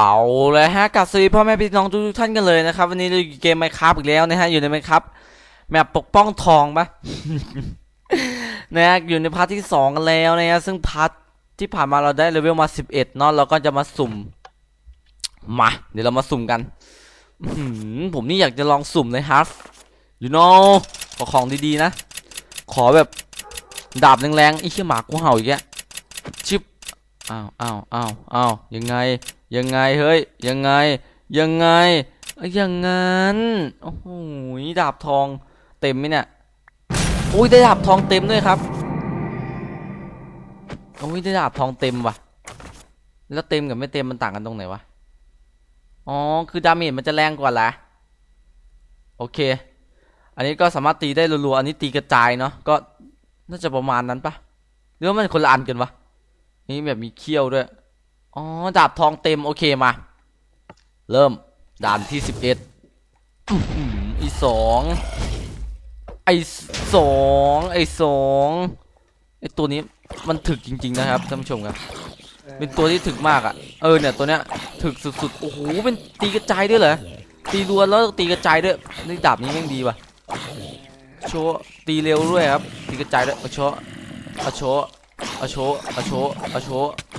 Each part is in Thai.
เอาเลยฮะกับสวัสดีพ่อแม่พี่น้องทุกท่านกันเลยนะครับ วันนี้เราอยู่เกมไมครับอีกแล้วนะฮะอยู่ในไมครับแมปปกป้องทองปะนะฮะอยู่ในพาร์ทที่สองกันแล้วนะฮะซึ่งพาร์ทที่ผ่านมาเราได้เลเวลมาสิบเอ็ดเนาะเราก็จะมาสุ่ม มา เดี๋ยวเรามาสุ่มกันผมนี่อยากจะลองสุ่มเลยฮะ you know ขอของดีๆนะ ขอแบบดาบแรงๆไอ้เชี่ยหมากูเห่าอีกแล้วชิบอ้าวอ้าวอ้าวอ้าวยังไง ยังไงเฮ้ย ยังไง ยังไงอยอย่างงั้น โอ้โหดาบทองเต็มไหมเนี่ยอุ้ยได้ดาบทองเต็มด้วยครับอุ้ยได้ดาบทองเต็มว่ะ แล้วเต็มกับไม่เต็มมันต่างกันตรงไหนวะ อ๋อ คือดาเมจมันจะแรงกว่าละโอเค อันนี้ก็สามารถตีได้รัวๆ อันนี้ตีกระจายเนาะ ก็น่าจะประมาณนั้นปะหรือว่ามันคนละอันกันวะ นี่แบบมีเขี้ยวด้วย อ๋อ ดาบทองเต็ม โอเคมา เริ่มด่านที่สิบเอ็ดไอสองไอสองไอสองไอตัวนี้มันถึกจริง ๆ นะครับท่านผู้ชมครับเป็นตัวที่ถึกมากอะ่ะ เออเนี่ยตัวเนี้ยถึกสุดๆ โอ้โหเป็นตีกระจายด้วยเหรอ ตีรวนแล้วตีกระจายด้วยนี่ดาบนี้แม่งดีว่ะ โชว์ตีเร็วด้วยครับ ตีกระจายด้วยเอาโชว์เอาโชว์เอาโชว์เอาโชว์เอโช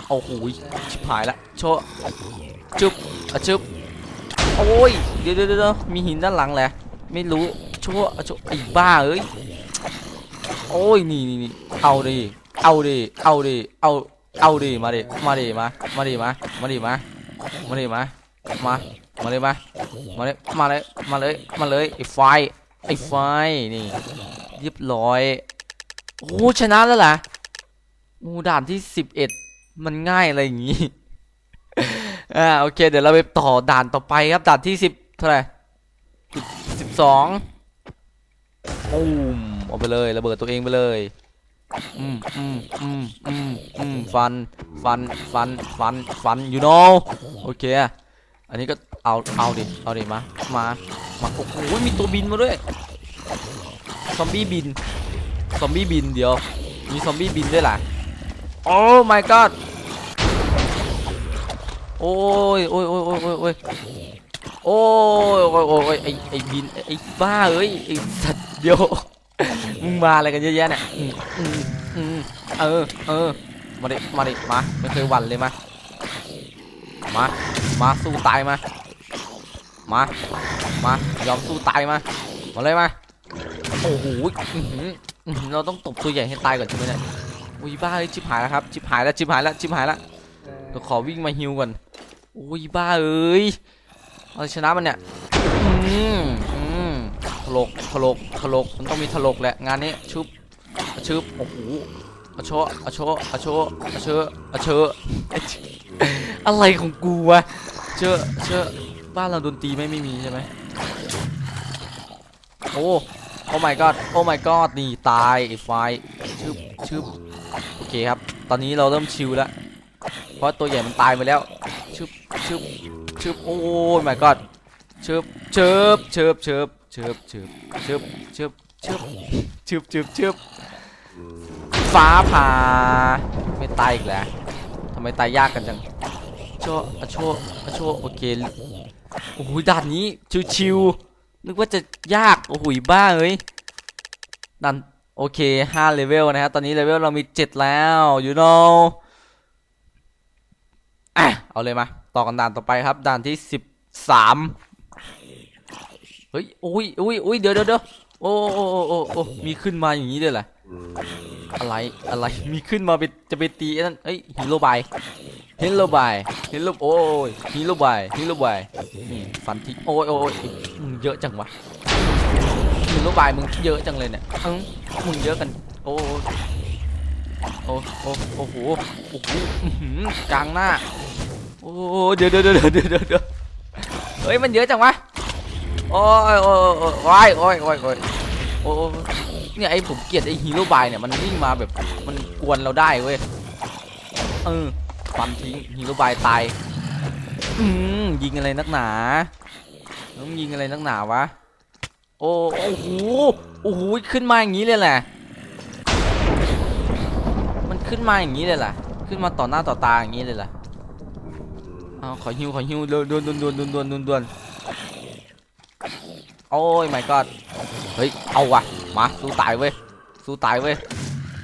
ว์เอาหูยชิบหายละโชว์จุ๊บอะจุ๊บโอ้ยเดี๋ยวเดี๋ยวเดี๋ยวมีหินด้านหลังแหละไม่รู้โชว์เอาโชว์ไอ้บ้าเอ้ยโอ้ยนี่นี่นี่เอาดิเอาดิเอาดิเอาเอาดิมาดิมาดิมามาดิมามาดิมามาดิมามามาเลยมามาเลยมาเลยมาเลยมาเลยไอ้ไฟไอ้ไฟนี่เรียบร้อยโอ้ชนะแล้วล่ะโอ้ด่านที่สิบเอ็ด มันง่ายอะไรอย่างงี้ อ่าโอเค เดี๋ยวเราไปต่อด่านต่อไปครับด่านที่สิบเท่าไหร่สิบสองปุ้มเอาไปเลยระเบิดตัวเองไปเลยอืมอืมอืมอืมอืมฟันฟันฟันฟันฟัน you know โอเคอันนี้ก็เอาเอาดิเอาดิมามามาโอ้โหมีตัวบินมาด้วยซอมบี้บินซอมบี้บินเดี๋ยวมีซอมบี้บินด้วยล่ะ โอ้ my god โอ้ยโอ้ยโอ้ยโอ้ยโอ้ยโอ้ยโอ้ยโอ้ยโอ้ยไอไอบินไอบ้าเอ้ยไอสัตว์เดียวมึงมาอะไรกันเยอะแยะเนี่ยเออเออมาดิมาดิมาไม่เคยหวั่นเลยมามามาสู้ตายมามามายอมสู้ตายมามาเลยมาโอ้โหเราต้องตบตัวใหญ่ให้ตายก่อนใช่ไหมเนี่ย อุ้ยบ้าเอ้ยชิบหายแล้วครับชิบหายแล้วชิบหายแล้วชิบหายแล้วเดี๋ยวขอวิ่งมาฮิวก่อนอุ้ยบ้าเอ้ยเราชนะมันเนี่ยอืมอืมถลกถลกถลกมันต้องมีถลกแหละงานนี้ชุบชุบโอ้โหอาโชอาโชอาโชอาเชออาเชออะไรของกูวะเชอเชอบ้านเราดนตรีไม่ไม่มีใช่ไหมโอ้โอ้ my god โอ้ my god นี่ตายไอไฟชึบชึบ โอเคครับ ตอนนี้เราเริ่มชิลแล้ว เพราะตัวใหญ่มันตายไปแล้ว ชึบชึบชึบโอ้ my god ชึบชึบชึบชึบชึบชึบชึบชึบชึบชึบชึบชึบฟ้าผ่าไม่ตายอีกแล้วทำไมตายยากกันจังโชว์อโชว์อโชว์โอเคโอ้โหด่านนี้ชิวๆนึกว่าจะยากโอ้โหบ้าเอ้ยดัน โอเค5เลเวลนะครับตอนนี้เลเวลเรามี7แล้ว you know อะเอาเลยมา ต่อกันด่านต่อไปครับ ด่านที่13เฮ้ยโอ้ยโอ้ยโอ้ยเดี๋ยวเดี๋ยวเดี๋ยวโอ้โอ้โอ้โอ้โอ้มีขึ้นมาอย่างนี้ด้วยเหรออะไรอะไรมีขึ้นมาไปจะไปตีนั่นเอ้ยฮีโร่บายฮีโร่บายฮีโร่โอ้ยฮีโร่บายฮีโร่บายฟันทีโอ้ยโอ้ยโอ้ยเยอะจังวะ มึงก็บายมึงเยอะจังเลยเนี่ยทั้งมึงเยอะกัน โอ้โอโอ้โอ้โหโอ้โหกลางหน้า โอ้เดี๋ยวเดี๋ยวเดี๋ยเดี๋ยเดี๋ยเฮ้ยมันเยอะจังวะโอ้ยโอ้ยโอ้ยโอ้ยโอ้ยโอ้เนี่ยไอผมเกลียดไอ้ฮีโร่บายเนี่ยมันวิ่งมาแบบมันกวนเราได้เว้ยเออฟันทิ้งฮีโร่บายตายอืมยิงอะไรนักหนาต้องยิงอะไรนักหนาวะ โอ้โอ้โหโอ้โหขึ้นมาอย่างนี้เลยแหละ มันขึ้นมาอย่างนี้เลยแหละขึ้นมาต่อหน้าต่อตาอย่างนี้เลยแหละเอาขอฮิวขอฮิวเร็วด่วนด่วนด่วนด่วนด่วนดวนด่วนโอ้ย my god เฮ้ยเอาว่ะมาสู้ตายเว้ยสู้ตายเว้ย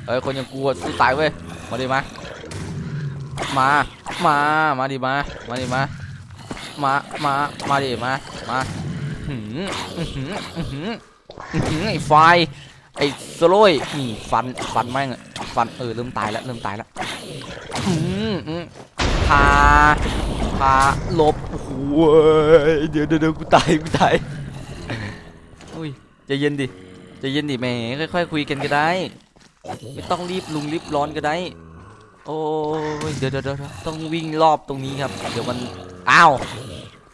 เฮ้ยคนย่างกูอะสู้ตายเว้ยมาดิมามามามาดิมามาดิมามามามาดิมามา หืมอื้อหืมหืมไอ้ไฟไอ้สโลยนี่ฟันฟันแม่งฟันเออเริ่มตายแล้วเริ่มตายแล้วอืมอืมพาพาลบโอ้โหเดี๋ยวเดี๋ยวเดี๋ยวกูตายกูตายอุ้ยใจเย็นดิใจเย็นดิแม่ค่อยๆคุยกันก็ได้ ไม่ต้องรีบลุงรีบร้อนก็ได้ โอ้ยเดี๋ยวเดี๋ยวเดี๋ยวต้องวิ่งรอบตรงนี้ครับ เดี๋ยวมันอ้าว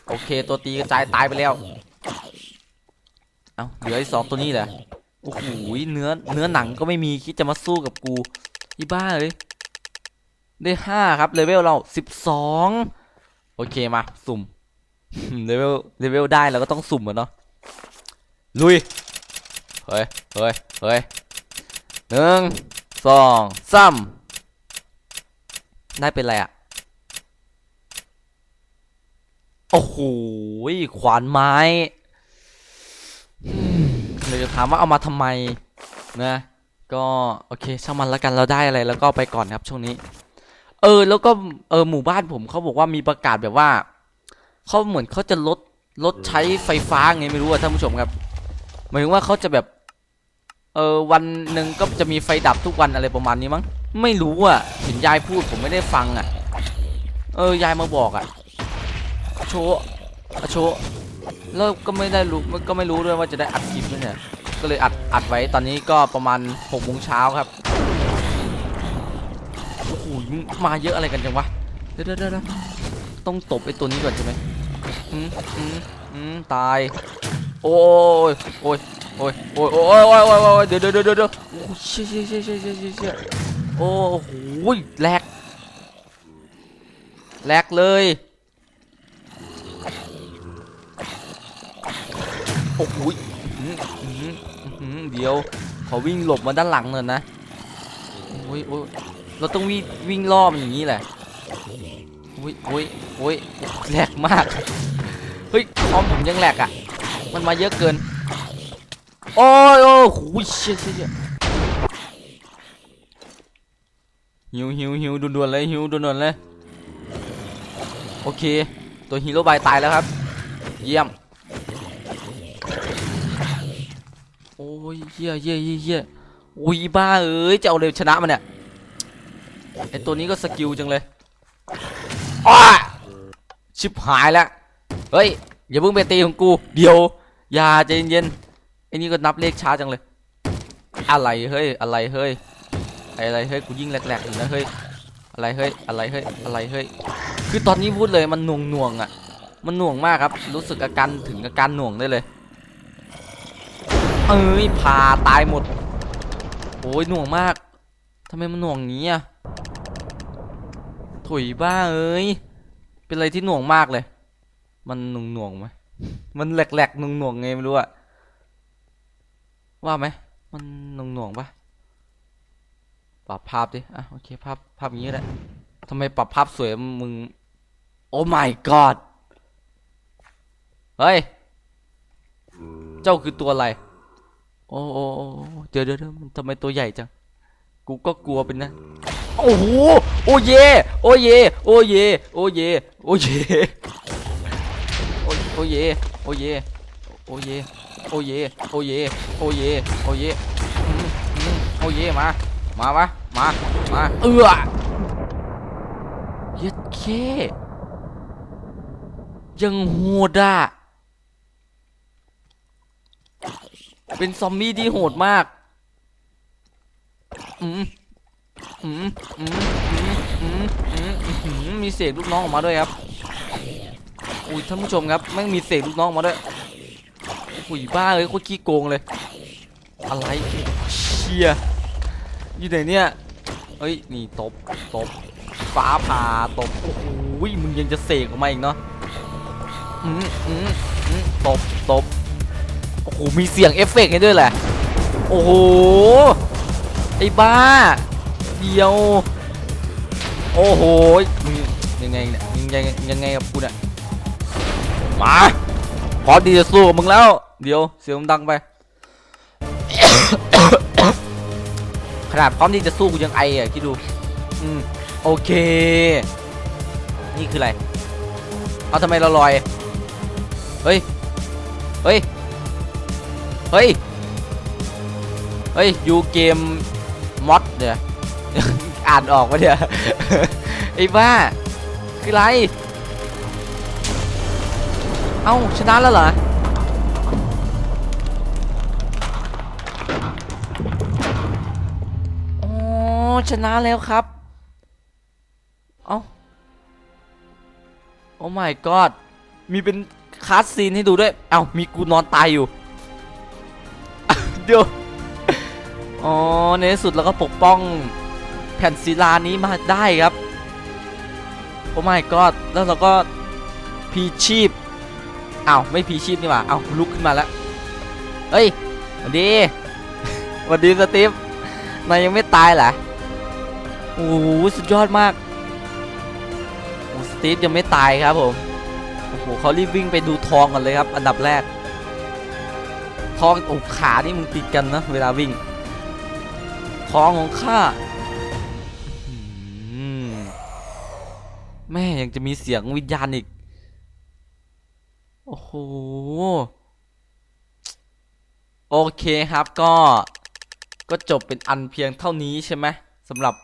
โอเคตัวตีกระจายตายไปแล้ว เอ้าเหลือไอ้สองตัวนี้แหละโอ้โหเนื้อเนื้อหนังก็ไม่มีคิดจะมาสู้กับกูอีบ้าเลยได้ห้าครับเลเวลเราสิบสองโอเคมาสุ่มเลเวลเลเวลได้เราก็ต้องสุ่มอะเนาะลุยเฮ้ยเฮ้ยเฮ้ยหนึ่งสองสามได้เป็นไรอะโอ้โหขวานไม้อืมเลย จะถามว่าเอามาทำไมนะก็โอเคช่างมันแล้วกันเราได้อะไรแล้วก็ไปก่อนครับช่วงนี้ เออแล้วก็เออหมู่บ้านผมเขาบอกว่ามีประกาศแบบว่าเขาเหมือนเขาจะลดลดใช้ไฟฟ้าไงไม่รู้อะท่านผู้ชมครับหมายถึงว่าเขาจะแบบเออวันหนึ่งก็จะมีไฟดับทุกวันอะไรประมาณนี้มั้งไม่รู้อะเห็นยายพูดผมไม่ได้ฟังอะเออยายมาบอกอะโชว์อะโชว์ แล้วก็ไม่ได้รู้ก็ไม่รู้ด้วยว่าจะได้อัดคลิปไหมเนี่ยก็เลยอัดอัดไว้ตอนนี้ก็ประมาณหกโมงเช้าครับโอ้โหมาเยอะอะไรกันจังวะเดี๋ยวเดี๋ยวเดี๋ยวต้องตบไอ้ตัวนี้ก่อนใช่ไหมอืมอืมอืมตาย โอ้ยโอ้ยโอ้ยโอ้ยโอ้ยโอ้ยโอ้ยโอ้ยเดี๋ยวเดี๋ยวเดี๋ยวเดี๋ยวโอ้ยเชี่ยเชี่ยเชี่ยเชี่ยเชี่ยเชี่ยเชี่ยโอ้โหแหลกแหลกเลย อ้โหอื้อหืออื้อหือเดี๋ยวขอวิ่งหลบมาด้านหลังหน่อยนะโอ้ยโอ้ยเราต้องวิ่งวิ่งรอบอย่างนี้แหละโอ้ยโอ้ยโอ้ยแหลกมากเฮ้ยคอมผมยังแหลกอะ มันมาเยอะเกิน โอ้ยโอ้ยโหเชี่ยเชี่ยเชี่ยหิวหิวหิวด่วนๆเลยหิวด่วนๆเลย โอเค ตัวฮีโร่บายตายแล้วครับ เยี่ยม โอ้ ยเฮียเฮียเฮียเฮียอุ้ยบ้าเอ้ยจะเอาเร็วชนะมันเนี่ยไอตัวนี้ก็สกิลจังเลยอ้าชิบหายแล้วเฮ้ยอย่าเพิ่งไปตีของกูเดี๋ยวอย่าใจเย็นๆไอ้นี่ก็นับเลขช้าจังเลย อะไรเฮ้ยอะไรเฮ้ยอะไรเฮ้ยกูยิ่งแหลกๆอยู่นะเฮ้ยอะไรเฮ้ยอะไรเฮ้ยอะไรเฮ้ยคือตอนนี้พูดเลยมันหน่วงหน่วงๆอะ มันหน่วงมากครับ รู้สึกอาการถึงอาการหน่วงได้เลย เอ้ยพาตายหมดโอ้ยหน่วงมากทำไมมันหน่วงงนี้อะถุยบ้าเอ้ย เป็นอะไรที่หน่วงมากเลย มันหน่วงหน่วงๆไหมมันแหลกๆหน่วงหน่วงๆไงไม่รู้อะว่าไหมมันหน่วงหน่วงๆปะปรับภาพดิอะโอเคภาพภาพอย่างนี้แหละทำไมปรับภาพสวยมึง โอ้ my god เฮ้ย เจ้าคือตัวอะไร โอ้โอ้โอ้เดี๋ยวเดี๋ยวทำไมตัวใหญ่จัง กูก็กลัวเป็นนะ โอ้โห โอ้เย โอ้เย โอ้เย โอ้เย โอ้เย โอ้โอเย โอ้เย โอ้เย โอ้เย โอ้เย โอ้เย โอ้เย โอ้เย มา มาวะ มา มา เอือเย็ดเคยังโหดอะ เป็นซอมบี้ที่โหดมาก อืมอืมอืมอืมอืมอืมอืมมีเศษลูกน้องออกมาด้วยครับอุ้ยท่านผู้ชมครับแม่งมีเศษลูกน้องออกมาด้วยอุ้ยบ้าเลยโคตรขี้โกงเลย อะไรเชียอยู่ไหนเนี่ยเอ้ยนี่ตบตบฟ้าผ่าตบโอ้โหมึงยังจะเสกออกมาอีกเนาะอืมอืมอืมตบตบ โอ้โห มีเสียงเอฟเฟกต์ให้ด้วยแหละ โอ้โห ไอ้บ้า เดียว โอ้โหยังไงเนี่ยยังไงยังไงกับกูเนี่ยมาพร้อมที่จะสู้กับมึงแล้ว เดี๋ยวเสียงมึงดังไปขนาดพร้อมที่จะสู้กูยังไออะคิดดู อืม โอเค นี่คืออะไร เอาทำไมเราลอย เฮ้ย เฮ้ย เฮ้ย เฮ้ยยูเกมมอดเดี๋ยอ่านออกปะเดี๋ยวไอ้บ้า คืออะไร เอ้า ชนะแล้วเหรออ๋อชนะแล้วครับ เอ้า โอ้ my god มีเป็นคาสซีนให้ดูด้วย เอ้า มีกูนอนตายอยู่ เดียวอ๋อในที่สุดเราก็ปกป้องแผ่นศิลานี้มาได้ครับโอ้ my god แล้วเราก็พีชีพอ้าวไม่พีชีพนี่หว่าเอาลุกขึ้นมาแล้วเฮ้ยสวัสดีสวัสดีสตีฟนายยังไม่ตายเหรอโอ้โหสุดยอดมากสตีฟยังไม่ตายครับผมโอ้โหเขารีบวิ่งไปดูทองกันเลยครับ อันดับแรก ทองอ้ขานี่มึงติดกันนะเวลาวิ่งทองของข้าแม่ยังจะมีเสียงวิญญาณอีก โอ้โห โอเคครับก็ ก็จบเป็นอันเพียงเท่านี้ใช่ไหมสำหรับ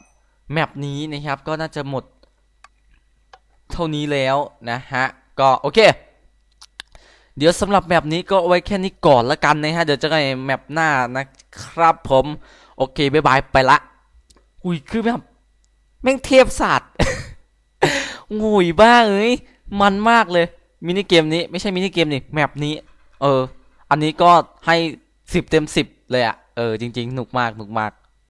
แมปนี้นะครับ ก็น่าจะหมด เท่านี้แล้วนะฮะ ก็โอเค เดี๋ยวสำหรับแมปนี้ก็ไว้แค่นี้ก่อนละกันนะฮะ เดี๋ยวจะกันในแมปหน้านะครับผม โอเคบายบายไปละ อุ้ยคือแบบแม่งเทพศาสตร์งุยบ้าเอ้ย มันมากเลย มินิเกมนี้ไม่ใช่มินิเกมนี่แมปนี้ เออ อันนี้ก็ให้สิบเต็มสิบเลยอะเออจริงๆหนุกมากหนุกมาก